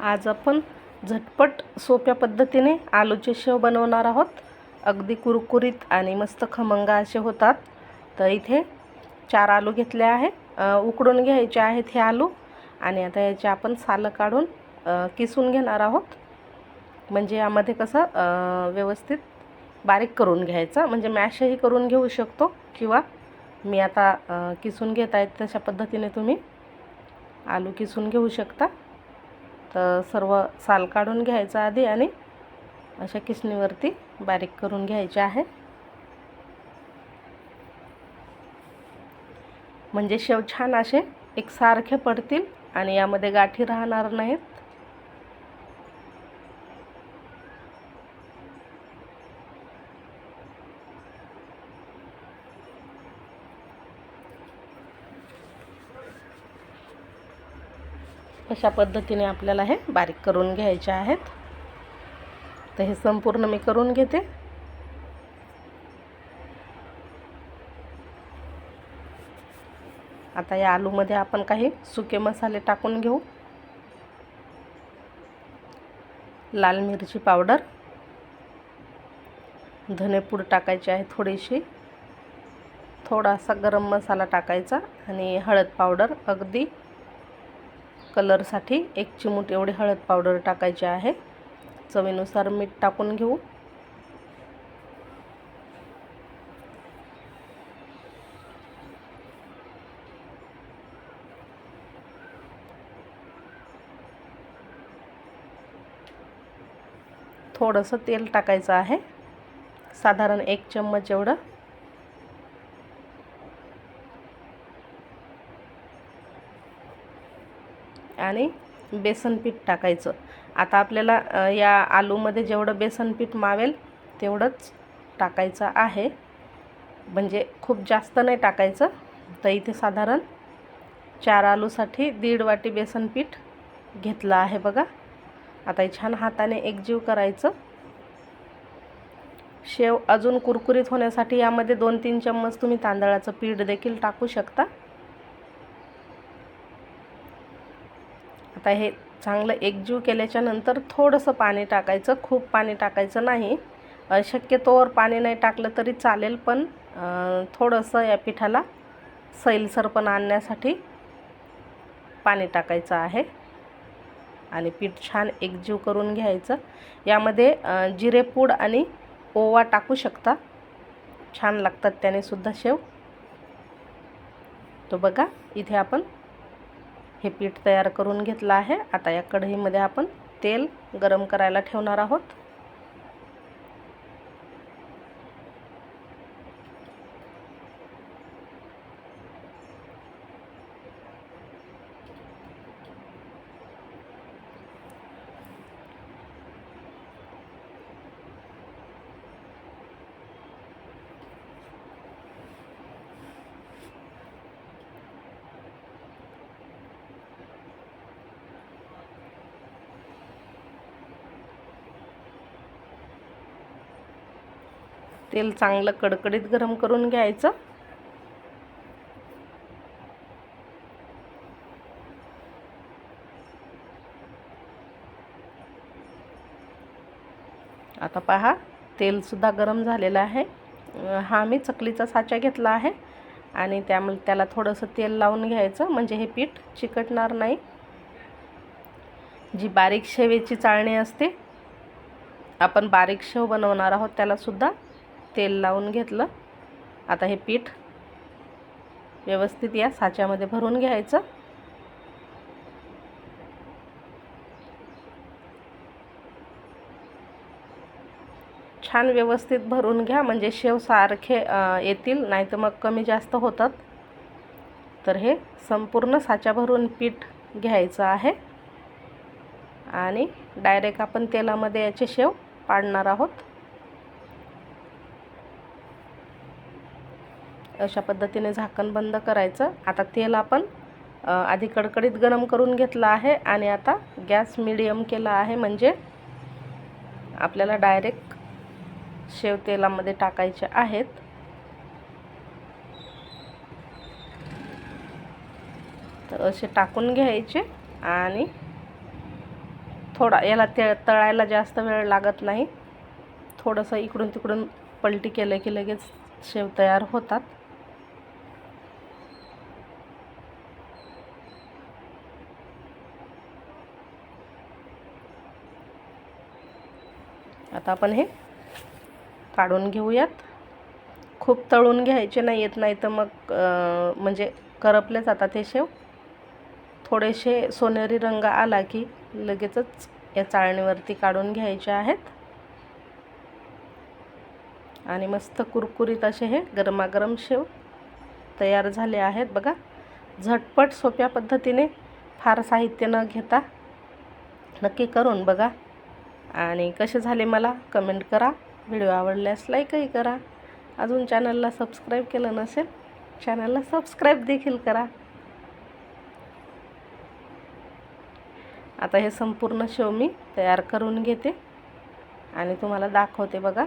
आज आपण झटपट सोप्या पद्धतीने आलूचे शेव बनवणार आहोत. अगदी कुरकुरीत आणि मस्त खमंग असे होतात. तर इथे चार आलू घेतले आहे. उकडून घ्यायचे आहेत हे आलू. आणि आता याचे आपण सालं काढून किसून घेणार आहोत. म्हणजे यामध्ये कसं व्यवस्थित बारीक करून घ्यायचं. म्हणजे मॅशही करून घेऊ शकतो. किंवा मी आता किसून घेत आहेत तशा पद्धतीने तुम्ही आलू किसून घेऊ शकता. तर सर्व साल काढून घ्यायचं आधी आणि अशा किसणीवरती बारीक करून घ्यायचे आहे. म्हणजे शेव छान असे एकसारखे पडतील आणि यामध्ये गाठी राहणार नाहीत. अशा पद्धतीने आपल्याला हे बारीक करून घ्यायचे आहेत. तर हे संपूर्ण मी करून घेते. आता या आलूमध्ये आपण काही सुके मसाले टाकून घेऊ. लाल मिरची पावडर. धनेपूड टाकायची आहे थोडीशी थोडासा गरम मसाला टाकायचा आणि हळद पावडर अगदी कलरसाठी एक चिमूट एवढी हळद पावडर टाकायची आहे. चवीनुसार मीठ टाकून घेऊ. थोडंसं तेल टाकायचं आहे. साधारण एक चम्मच एवढं. आणि बेसन पीठ टाकायचं. आता आपल्याला या आलूमध्ये जेवढं बेसन पीठ मावेल तेवढंच टाकायचं आहे. म्हणजे खूप जास्त नाही टाकायचं तर इथे साधारण चार आलूसाठी दीड वाटी बेसन पीठ घेतलं आहे बघा. आता हे छान हाताने एकजीव करायचं. शेव अजून कुरकुरीत होण्यासाठी यामध्ये दोन तीन चम्मच तुम्ही तांदळाचं पीठ देखील टाकू शकता. आता हे चांगलं एकजीव केल्याच्यानंतर थोडंसं पाणी टाकायचं खूप पाणी टाकायचं नाही. शक्यतोवर पाणी नाही टाकलं तरी चालेल पण थोडंसं या पिठाला सैलसरपणा आणण्यासाठी पाणी टाकायचं आहे. आणि पीठ छान एकजीव करून घ्यायचं. यामध्ये जिरेपूड आणि ओवा टाकू शकता. छान लागतात त्याने सुद्धा शेव. तो बघा इथे आपण हे पीठ तयार करून घेतलं आहे. आता या कढईमध्ये आपण तेल गरम करायला ठेवणार आहोत. तेल चांगलं कडकडीत गरम करून घ्यायचं. आता पहा तेलसुद्धा गरम झालेलं आहे. हा मी चकलीचा साचा घेतला आहे आणि त्यामुळे त्याला थोडंसं तेल लावून घ्यायचं म्हणजे हे पीठ चिकटणार नाही. जी बारीक शेवेची चाळणी असते आपण बारीक शेव बनवणार आहोत त्यालासुद्धा तेल लावून घेतलं. आता हे पीठ व्यवस्थित या साच्यामध्ये भरून घ्यायचं. छान व्यवस्थित भरून घ्या म्हणजे शेव सारखे येतील नाही तर मग कमी जास्त होतात. तर हे संपूर्ण साच्या भरून पीठ घ्यायचं आहे. आणि डायरेक्ट आपण तेलामध्ये याचे शेव पाडणार आहोत. अशा पद्धतीने झाकण बंद करायचं. आता तेल आपण आधी कडकडीत गरम करून घेतलं आहे आणि आता गॅस मिडियम केला आहे. म्हणजे आपल्याला डायरेक्ट शेव तेलामध्ये टाकायचे आहेत. तर असे टाकून घ्यायचे आणि थोडा याला ते तळायला जास्त वेळ लागत नाही. थोडंसं इकडून तिकडून पलटी केलं की लगेच शेव तयार होतात. आता आपण हे काढून घेऊयात. खूप तळून घ्यायचे नाही येत नाही तर मग म्हणजे करपले जातात हे शेव. थोडेसे सोनेरी रंग आला की लगेचच या चाळणीवरती काढून घ्यायचे आहेत. आणि मस्त कुरकुरीत असे हे गरमागरम शेव तयार झाले आहेत. बघा झटपट सोप्या पद्धतीने फार साहित्य न घेता नक्की करून बघा. आणि कसे झाले मला? कमेंट करा. व्हिडिओ आवडल्यास लाईकही करा. अजून चॅनलला सबस्क्राईब केलं नसेल चॅनलला सबस्क्राईब देखील करा. आता हे संपूर्ण शेव मी तयार करून घेते आणि तुम्हाला दाखवते बघा.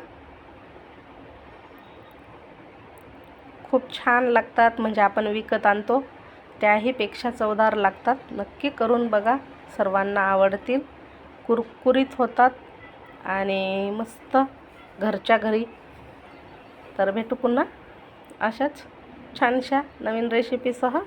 खूप छान लागतात म्हणजे आपण विकत आणतो त्याहीपेक्षा चवदार लागतात. नक्की करून बघा सर्वांना आवडतील. कुरकुरीत होतात आणि मस्त घरच्या घरी. तर भेटू पुन्हा अशाच छानशा नवीन रेसिपीसह